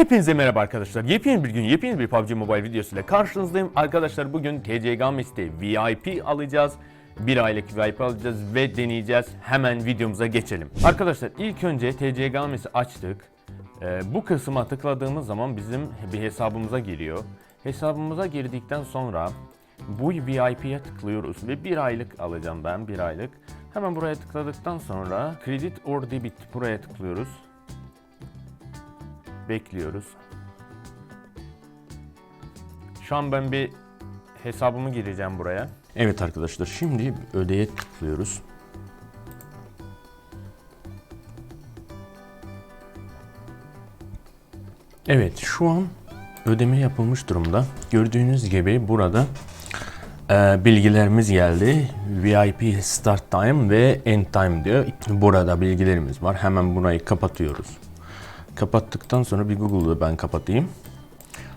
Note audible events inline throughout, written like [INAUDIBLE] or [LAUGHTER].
Hepinize merhaba arkadaşlar. Yepyeni bir gün, yepyeni bir PUBG Mobile videosuyla karşınızdayım. Arkadaşlar bugün TC Gamis'te VIP alacağız. Bir aylık VIP alacağız ve deneyeceğiz. Hemen videomuza geçelim. Arkadaşlar ilk önce TC Gamis'i açtık. Ee, bu kısma tıkladığımız zaman bizim bir hesabımıza giriyor. Hesabımıza girdikten sonra bu VIP'ye tıklıyoruz ve bir aylık alacağım ben bir aylık. Hemen buraya tıkladıktan sonra Credit or Debit buraya tıklıyoruz. Bekliyoruz. Şu an ben bir hesabımı gireceğim buraya. Evet arkadaşlar şimdi ödeye tıklıyoruz. Evet şu an ödeme yapılmış durumda. Gördüğünüz gibi burada e, bilgilerimiz geldi. VIP start time ve end time diyor. Burada bilgilerimiz var. Hemen burayı kapatıyoruz. Kapattıktan sonra bir Google'da ben kapatayım.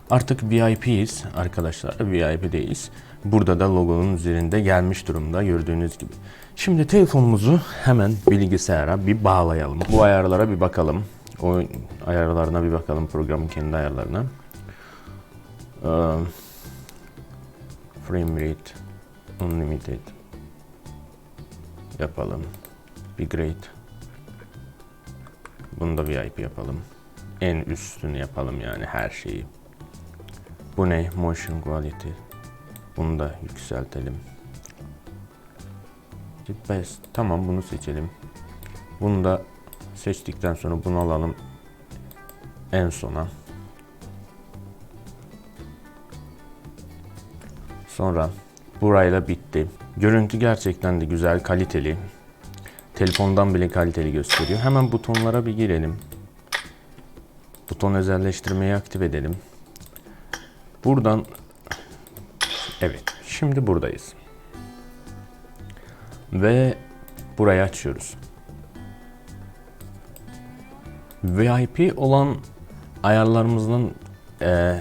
Artık VIP'yiz arkadaşlar. VIP'deyiz. Burada da logonun üzerinde gelmiş durumda gördüğünüz gibi. Şimdi telefonumuzu hemen bilgisayara bir bağlayalım. Bu ayarlara bir bakalım. Oyun ayarlarına bir bakalım programın kendi ayarlarına. Ee, frame rate unlimited yapalım. Bir grade. Bunu da VIP yapalım. En üstünü yapalım yani her şeyi. Bu ne? Motion quality. Bunu da yükseltelim. Best. Tamam bunu seçelim. Bunu da seçtikten sonra bunu alalım en sona. Sonra burayla bitti. Görüntü gerçekten de güzel, kaliteli. Telefondan bile kaliteli gösteriyor. Hemen butonlara bir girelim. Buton özelleştirmeyi aktif edelim. Buradan Evet, şimdi buradayız. Ve burayı açıyoruz. VIP olan ayarlarımızın e,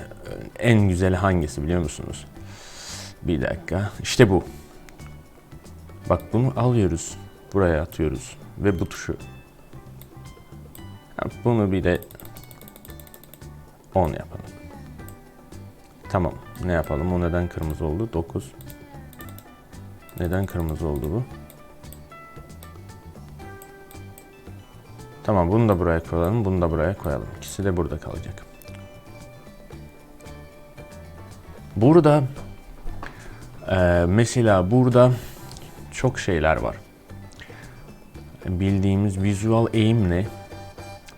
en güzeli hangisi biliyor musunuz? Bir dakika. İşte bu. Bak bunu alıyoruz. Buraya atıyoruz. Ve bu tuşu. Bunu bir de 10 yapalım. Tamam. Ne yapalım? O neden kırmızı oldu? 9. Neden kırmızı oldu bu? Tamam bunu da buraya koyalım. Bunu da buraya koyalım. İkisi de burada kalacak. Burada mesela burada çok şeyler var. Bildiğimiz visual aim ne?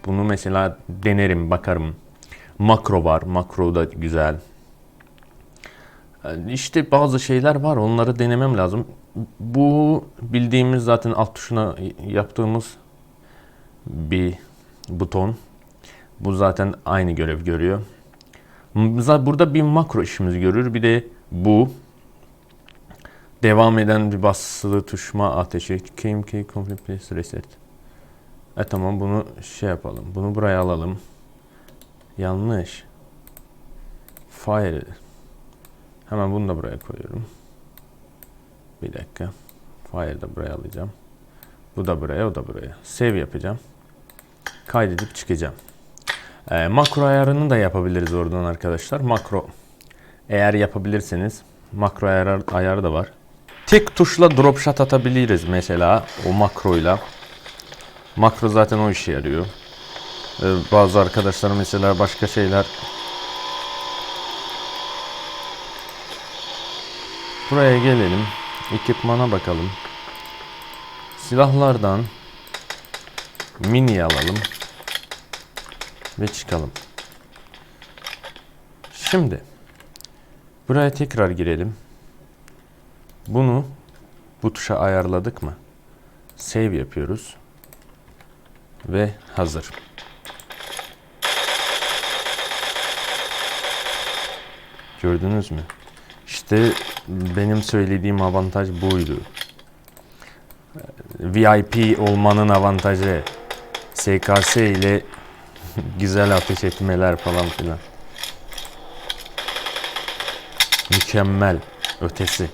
Bunu mesela denerim, bakarım. Makro var. Makro da güzel. Yani İşte bazı şeyler var. Onları denemem lazım. Bu bildiğimiz zaten alt tuşuna yaptığımız bir buton. Bu zaten aynı görev görüyor. Burada bir makro işimizi görür. Bir de bu devam eden bir basılı tuşma ateşi. KMK Complete Place Reset. E tamam bunu şey yapalım. Bunu buraya alalım. Yanlış. Fire. Hemen bunu da buraya koyuyorum. Bir dakika. Fire da buraya alacağım. Bu da buraya, o da buraya. Save yapacağım. Kaydedip çıkacağım. Ee, makro ayarını da yapabiliriz oradan arkadaşlar. Makro eğer yapabilirseniz makro ayar, ayarı da var. Tek tuşla drop shot atabiliriz mesela o makroyla. Makro zaten o işe yarıyor. Ee, bazı arkadaşlar mesela başka şeyler Buraya gelelim. Ekipmana bakalım. Silahlardan mini alalım ve çıkalım. Şimdi buraya tekrar girelim. Bunu bu tuşa ayarladık mı? Save yapıyoruz. Ve hazır. Gördünüz mü? İşte benim söylediğim avantaj buydu. VIP olmanın avantajı SKS ile [LAUGHS] güzel ateş etmeler falan filan. Mükemmel ötesi.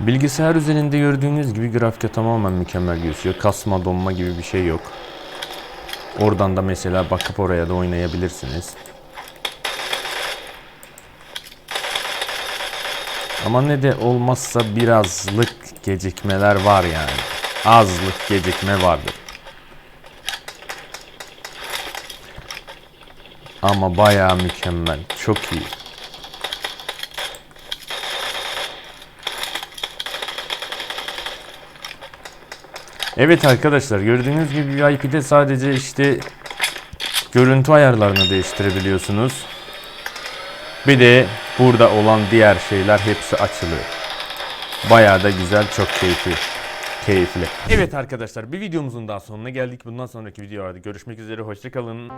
Bilgisayar üzerinde gördüğünüz gibi grafika tamamen mükemmel gözüküyor. Kasma donma gibi bir şey yok. Oradan da mesela bakıp oraya da oynayabilirsiniz. Ama ne de olmazsa birazlık gecikmeler var yani. Azlık gecikme vardır. Ama bayağı mükemmel. Çok iyi. Evet arkadaşlar gördüğünüz gibi VIP'de sadece işte görüntü ayarlarını değiştirebiliyorsunuz. Bir de burada olan diğer şeyler hepsi açılıyor. Bayağı da güzel, çok keyifli. Keyifli. Evet arkadaşlar bir videomuzun daha sonuna geldik. Bundan sonraki videolarda görüşmek üzere. Hoşçakalın.